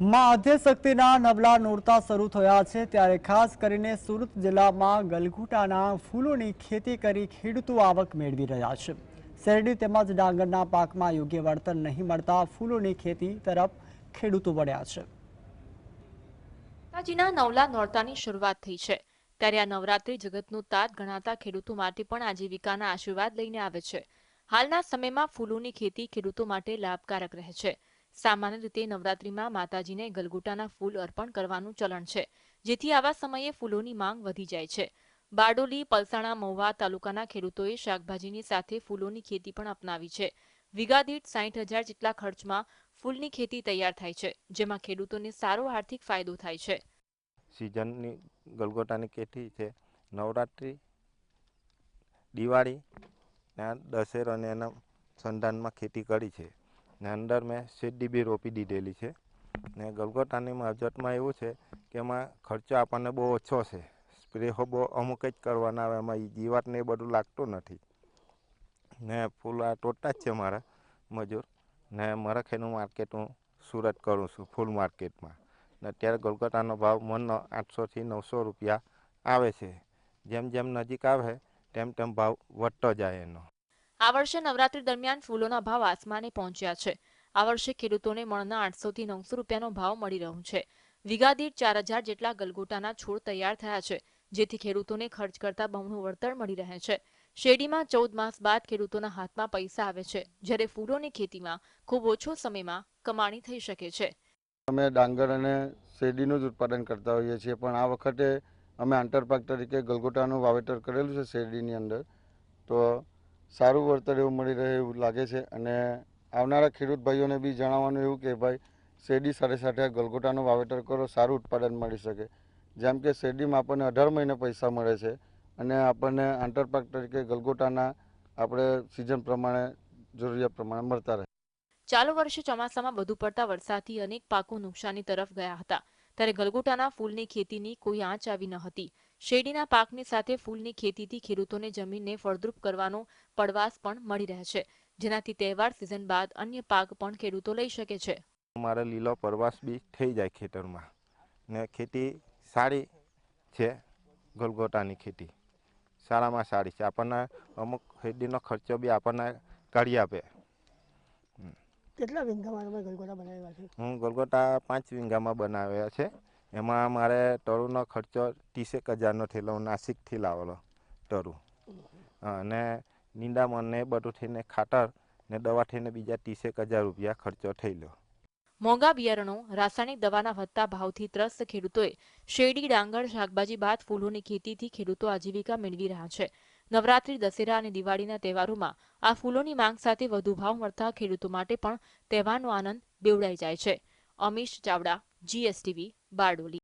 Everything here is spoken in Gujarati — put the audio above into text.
માં આદ્યશક્તિના નવલા નોરતા શરૂ થયા છે ત્યારે ખાસ કરીને સુરત જિલ્લામાં ગલગોટાના ફૂલોની ખેતી કરી ખેડૂતો આવક મેળવી રહ્યા છે. શેરડી તેમજ ડાંગરના પાકમાં યોગ્ય વળતર નહીં મળતા ફૂલોની ખેતી તરફ ખેડૂતો વળ્યા છે. તાજીના નવલા નોરતાની શરૂઆત થઈ છે. ત્યારે આ નવરાત્રી જગતનું તાત ગણાતા ખેડૂતો માટે પણ આજીવિકાના આશીર્વાદ લઈને આવે છે. હાલના સમયમાં ફૂલોની ખેતી ખેડૂતો માટે લાભકારક રહે છે. સામાન્ય રીતે નવરાત્રીમાં માતાજીને ગલગોટાના ફૂલ અર્પણ કરવાનું ચલણ છે, જેથી આવા સમયે ફૂલોની માંગ વધી જાય છે. બારડોલી, પલસાણા, મહુવા તાલુકાના ખેડૂતોએ શાકભાજીની સાથે ફૂલોની ખેતી પણ અપનાવી છે. વીઘા સાઠ હજાર જેટલા ખર્ચમાં ફૂલની ખેતી તૈયાર થાય છે, જેમાં ખેડૂતોને સારો આર્થિક ફાયદો થાય છે. સિઝનની ગલગોટાની ખેતી છે. નવરાત્રિ, દિવાળી દશેરા અને એના સંધાનમાં ખેતી કરી છે. ને અંદર મેં શેરડી બી રોપી દીધેલી છે. ને ગલગોટાની માવજતમાં એવું છે કે એમાં ખર્ચો આપણને બહુ ઓછો છે. સ્પ્રે બહુ અમુક જ કરવાના આવે એમાં જીવાતને જીવાત એ બધું લાગતું નથી. ને ફૂલ આ તોડતા જ છે મારા મજૂર. ને મરખેનું માર્કેટ હું સુરત કરું છું, ફૂલ માર્કેટમાં. ને અત્યારે ગલગોટાનો ભાવ મનનો આઠસોથી નવસો રૂપિયા આવે છે. જેમ જેમ નજીક આવે, તેમ તેમ ભાવ વધતો જાય એનો. આ વર્ષે નવરાત્રી દરમિયાન ફૂલોના ભાવ આસમાને પહોંચ્યા છે. આ વર્ષે ખેડૂતોને મણના આઠસોથી નવસો રૂપિયાનો ભાવ મળી રહ્યો છે. વીઘા દીઠ ચાર હજાર જેટલા ગલગોટાના છોડ તૈયાર થયા છે, જેથી ખેડૂતોને ખર્ચ કરતા બમણું વળતર મળી રહે છે. શેરડીમાં ચૌદ માસ બાદ ખેડૂતોના હાથમાં પૈસા આવે છે, જ્યારે ફૂલોની ખેતીમાં ખૂબ ઓછો સમયમાં કમાણી થઈ શકે છે. અમે ડાંગર અને શેરડીનું જ ઉત્પાદન કરતા હોઈએ છીએ, પણ આ વખતે અમે આંતરપાક તરીકે ગલગોટાનું વાવેતર કરેલું છે શેરડીની અંદર. તો સારું વળતર એવું મળી રહે એવું લાગે છે અને આવનારા ખેડૂત ભાઈઓને બી જણાવવાનું એવું કે ભાઈ, શેરડી સાથે સાથે ગલગોટાનું વાવેતર કરો, સારું ઉત્પાદન મળી શકે. જેમ કે શેરડીમાં આપણને અઢાર મહિને પૈસા મળે છે અને આપણને આંતરપાક તરીકે ગલગોટાના આપણે સિઝન પ્રમાણે, જરૂરિયાત પ્રમાણે મળતા રહે. ચાલુ વર્ષે ચોમાસામાં વધુ પડતા વરસાદથી અનેક પાકો નુકસાની તરફ ગયા હતા. ત્યારે ગલગોટાના ફૂલની ખેતીની કોઈ આંચ આવી ન હતી. શેરડીના પાકની સાથે ફૂલની ખેતીથી ખેડૂતોને જમીનને ફળદ્રુપ કરવાનો પડવાશ પણ મળી રહે છે. જેનાથી તહેવાર સિઝન બાદ અન્ય પાક પણ ખેડૂતો લઈ શકે છે. મારે લીલો પરવાસ બી થઈ જાય ખેતરમાં. ને ખેતી સારી છે ગલગોટાની ખેતી. સારામાં સારી છે. આપણને અમુક શેરડીનો ખર્ચો બી આપણને કાઢી આપે. કેટલા વીંઘામાં ગલગોટા બનાવ્યા છે? હું ગલગોટા પાંચ વિંઘામાં બનાવ્યા છે. એમાં મારે ટરુનો ખર્ચો ત્રીસેક હજારનો થયેલો, હું નાસિકથી લાવેલો તરુ. અને નિંદામણને બધું થઈને ખાતર ને દવા થઈને બીજા ત્રીસેક હજાર રૂપિયા ખર્ચો થયેલો. મોંઘા બિયારણો, રાસાયણિક દવાના વધતા ભાવથી ત્રસ્ત ખેડૂતોએ શેરડી, ડાંગર, શાકભાજી બાદ ફૂલોની ખેતીથી ખેડૂતો આજીવિકા મેળવી રહ્યા છે. નવરાત્રી, દશેરા અને દિવાળીના તહેવારોમાં આ ફૂલોની માંગ સાથે વધુ ભાવ મળતા ખેડૂતો માટે પણ તહેવારનો આનંદ બેવડાઈ જાય છે. અમીશ ચાવડા, જીએસટીવી. બારડોલી